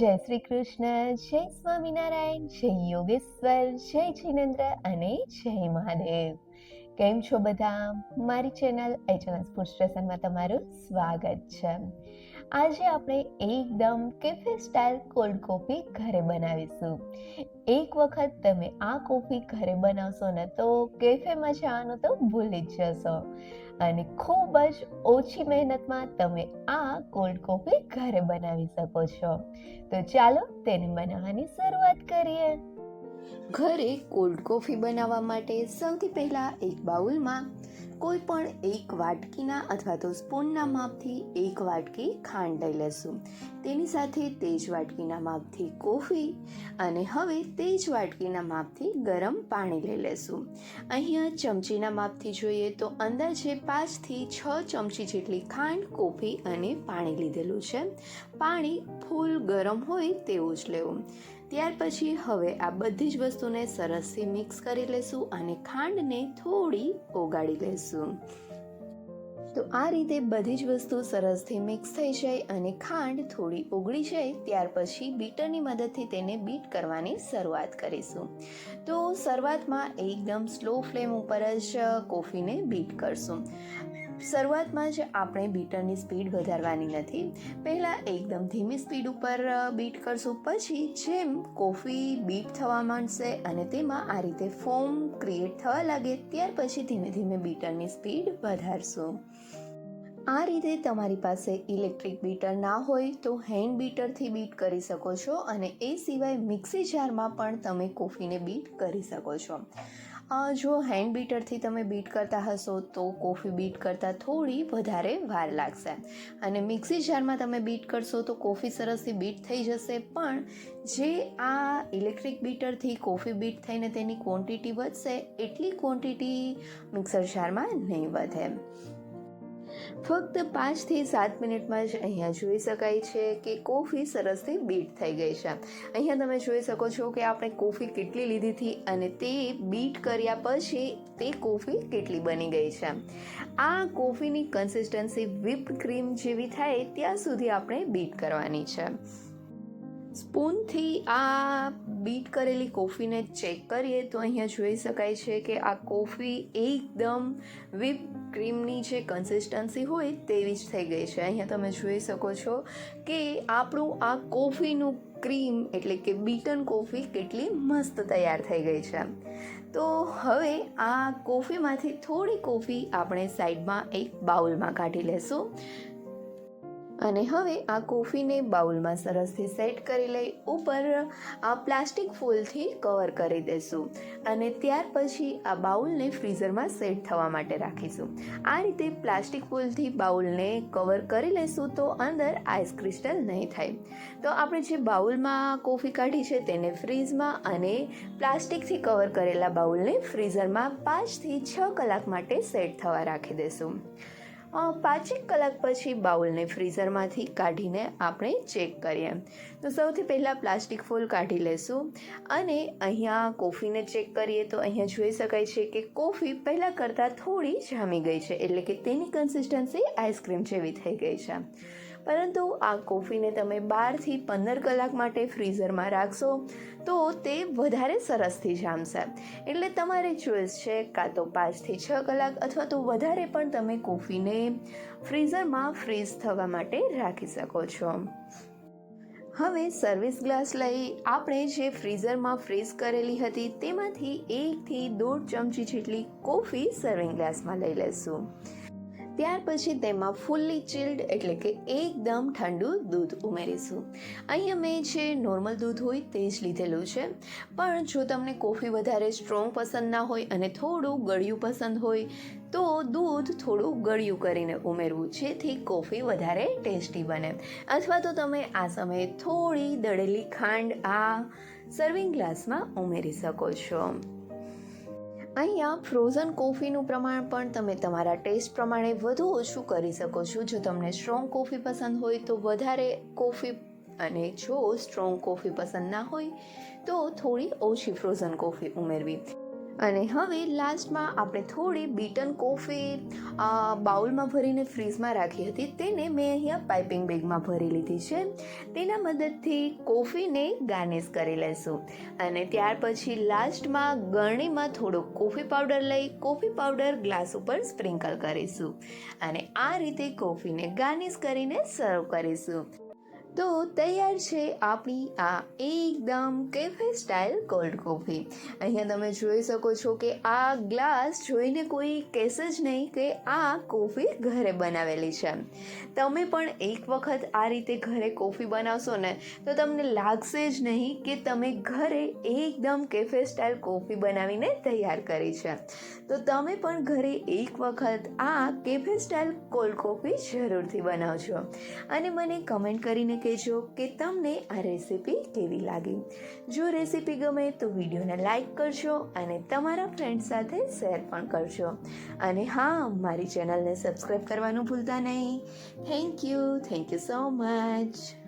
જય શ્રી કૃષ્ણ, જય સ્વામિનારાયણ, જય યોગેશ્વર, જય જિનેન્દ્ર અને જય મહાદેવ. કેમ છો બધા? મારી ચેનલ એચએનએસ ફૂડ સ્ટેશનમાં તમારું સ્વાગત છે. આજે આપણે એકદમ કેફે સ્ટાઇલ કોલ્ડ કોફી ઘરે બનાવીશું. એક વખત તમે આ કોફી ઘરે બનાવશો ને તો કેફેમાં જવાનું તો ભૂલી જ જશો. અને ખૂબ જ ઓછી મહેનતમાં તમે આ કોલ્ડ કોફી ઘરે બનાવી શકો છો. તો ચાલો તેને બનાવવાની શરૂઆત કરીએ. ઘરે કોલ્ડ કોફી બનાવવા માટે સૌથી પહેલાં એક બાઉલમાં કોઈ પણ એક વાટકીના અથવા તો સ્પૂનના માપથી એક વાટકી ખાંડ લઈ લેશું. તેની સાથે તે જ વાટકીના માપથી કોફી અને હવે તે જ વાટકીના માપથી ગરમ પાણી લઈ લેશું. અહીંયા ચમચીના માપથી જોઈએ તો અંદાજે પાંચથી છ ચમચી જેટલી ખાંડ, કોફી અને પાણી લીધેલું છે. પાણી ફૂલ ગરમ હોય તેવું જ લેવું. ત્યાર પછી હવે આ બધી જ વસ્તુને સરસથી મિક્સ કરી લેશું અને ખાંડને થોડી ઓગાળી લેશું. તો આ રીતે બધી જ વસ્તુ સરસથી મિક્સ થઈ જાય અને ખાંડ થોડી ઓગળી જાય, ત્યાર પછી બીટરની મદદથી તેને બીટ કરવાની શરૂઆત કરીશું. તો શરૂઆતમાં એકદમ સ્લો ફ્લેમ ઉપર જ કોફીને બીટ કરશું. શરૂઆતમાં જ આપણે બીટરની સ્પીડ વધારવાની નથી. પહેલાં એકદમ ધીમી સ્પીડ ઉપર બીટ કરશું. પછી જેમ કોફી બીટ થવા માંડશે અને તેમાં આ રીતે ફોમ ક્રિએટ થવા લાગે, ત્યાર પછી ધીમે ધીમે બીટરની સ્પીડ વધારશું. આ રીતે તમારી પાસે ઇલેક્ટ્રિક બીટર ના હોય તો હેન્ડ બીટરથી બીટ કરી શકો છો અને એ સિવાય મિક્સી જારમાં પણ તમે કોફીને બીટ કરી શકો છો. જો હેન્ડ બીટરથી તમે બીટ કરતા હશો તો કોફી બીટ કરતાં થોડી વધારે વાર લાગશે. અને મિક્સી જારમાં તમે બીટ કરશો તો કોફી સરસથી બીટ થઈ જશે. પણ જે આ ઇલેક્ટ્રિક બીટરથી કોફી બીટ થઈને તેની ક્વોન્ટિટી વધશે, એટલી ક્વોન્ટિટી મિક્સર જારમાં નહીં વધે. ફક્ત પાંચથી સાત મિનિટમાં જ અહીંયા જોઈ શકાય છે કે કોફી સરસથી બીટ થઈ ગઈ છે. અહીંયા તમે જોઈ શકો છો કે આપણે કોફી કેટલી લીધી હતી અને તે બીટ કર્યા પછી તે કોફી કેટલી બની ગઈ છે. આ કોફીની કન્સિસ્ટન્સી વિપ ક્રીમ જેવી થાય ત્યાં સુધી આપણે બીટ કરવાની છે. સ્પૂનથી આ બીટ કરેલી કોફીને ચેક કરીએ તો અહીંયા જોઈ શકાય છે કે આ કોફી એકદમ વિપ ક્રીમની જે કન્સિસ્ટન્સી હોય તેવી જ થઈ ગઈ છે. અહીંયા તમે જોઈ શકો છો કે આપણું આ કોફીનું ક્રીમ એટલે કે બીટન કોફી કેટલી મસ્ત તૈયાર થઈ ગઈ છે. તો હવે આ કોફીમાંથી થોડી કોફી આપણે સાઈડમાં એક બાઉલમાં કાઢી લેશું. અને હવે આ કોફીને બાઉલમાં સરસથી સેટ કરી લઈ ઉપર આ પ્લાસ્ટિક ફૂલથી કવર કરી દઈશું અને ત્યાર પછી આ બાઉલને ફ્રીઝરમાં સેટ થવા માટે રાખીશું. આ રીતે પ્લાસ્ટિક ફૂલથી બાઉલને કવર કરી લઈશું તો અંદર આઈસ ક્રિસ્ટલ નહીં થાય. તો આપણે જે બાઉલમાં કોફી કાઢી છે તેને ફ્રીઝમાં અને પ્લાસ્ટિકથી કવર કરેલા બાઉલને ફ્રીઝરમાં પાંચથી છ કલાક માટે સેટ થવા રાખી દઈશું પાંચેક કલાક પછી બાઉલને ફ્રીઝરમાંથી કાઢીને આપણે ચેક કરીએ. તો સૌથી પહેલાં પ્લાસ્ટિક ફૂલ કાઢી લેશું અને અહીંયા કોફીને ચેક કરીએ તો અહીંયા જોઈ શકાય છે કે કોફી પહેલાં કરતાં થોડી જામી ગઈ છે, એટલે કે તેની કન્સિસ્ટન્સી આઈસ્ક્રીમ જેવી થઈ ગઈ છે. પરંતુ આ કોફીને તમે બારથી પંદર કલાક માટે ફ્રીઝરમાં રાખશો તો તે વધારે સરસથી જામશે. એટલે તમારે ચોઈસ છે, કાં તો પાંચથી છ કલાક અથવા તો વધારે પણ તમે કોફીને ફ્રીઝરમાં ફ્રીઝ થવા માટે રાખી શકો છો. હવે સર્વિસ ગ્લાસ લઈ આપણે જે ફ્રીઝરમાં ફ્રીઝ કરેલી હતી તેમાંથી એકથી દોઢ ચમચી જેટલી કોફી સર્વિંગ ગ્લાસમાં લઈ લેશું ત્યાર પછી તેમાં ફૂલ્લી ચિલ્ડ એટલે કે એકદમ ઠંડુ દૂધ ઉમેરીશું. અહીંયા મેં જે નોર્મલ દૂધ હોય તે જ લીધેલું છે. પણ જો તમને કોફી વધારે સ્ટ્રોંગ પસંદ ના હોય અને થોડું ગળ્યું પસંદ હોય, તો દૂધ થોડું ગળ્યું કરીને ઉમેરવું જેથી કોફી વધારે ટેસ્ટી બને. અથવા તો તમે આ સમયે થોડી દળેલી ખાંડ આ સર્વિંગ ગ્લાસમાં ઉમેરી શકો છો. અહીંયા ફ્રોઝન કોફીનું પ્રમાણ પણ તમે તમારા ટેસ્ટ પ્રમાણે વધુ ઓછું કરી શકો છો. જો તમને સ્ટ્રોંગ કોફી પસંદ હોય તો વધારે કોફી અને જો સ્ટ્રોંગ કોફી પસંદ ના હોય તો થોડી ઓછી ફ્રોઝન કોફી ઉમેરવી. અને હવે લાસ્ટમાં આપણે થોડી બીટન કોફી બાઉલમાં ભરીને ફ્રીઝમાં રાખી હતી. તેને મેં અહીંયા પાઇપિંગ બેગમાં ભરી લીધી છે. તેના મદદથી કોફીને ગાર્નિશ કરી લેશું. અને ત્યાર પછી લાસ્ટમાં ગરણીમાં થોડો કોફી પાવડર લઈ કોફી પાવડર ગ્લાસ ઉપર સ્પ્રિંકલ કરીશું. અને આ રીતે કોફીને ગાર્નિશ કરીને સર્વ કરીશું. તો તૈયાર છે આપણી આ એકદમ કેફે સ્ટાઇલ કોલ્ડ કોફી અહીંયા તમે જોઈ શકો છો કે આ ગ્લાસ જોઈને કોઈ કહેશે જ નહીં કે આ કોફી ઘરે બનાવેલી છે. તમે પણ એક વખત આ રીતે ઘરે કોફી બનાવશો ને, તો તમને લાગશે જ નહીં કે તમે ઘરે એકદમ કેફે સ્ટાઇલ કોફી બનાવીને તૈયાર કરી છે. તો તમે પણ ઘરે એક વખત આ કેફે સ્ટાઇલ કોલ્ડ કોફી જરૂરથી બનાવજો. અને મને કમેન્ટ કરીને કહેજો કે તમને આ રેસીપી કેવી લાગી. જો રેસીપી ગમે તો વિડીયોને લાઇક કરજો અને તમારા ફ્રેન્ડ સાથે શેર પણ કરજો. અને હા, મારી ચેનલને સબસ્ક્રાઈબ કરવાનું ભૂલતા નહીં. Thank you thank you so much.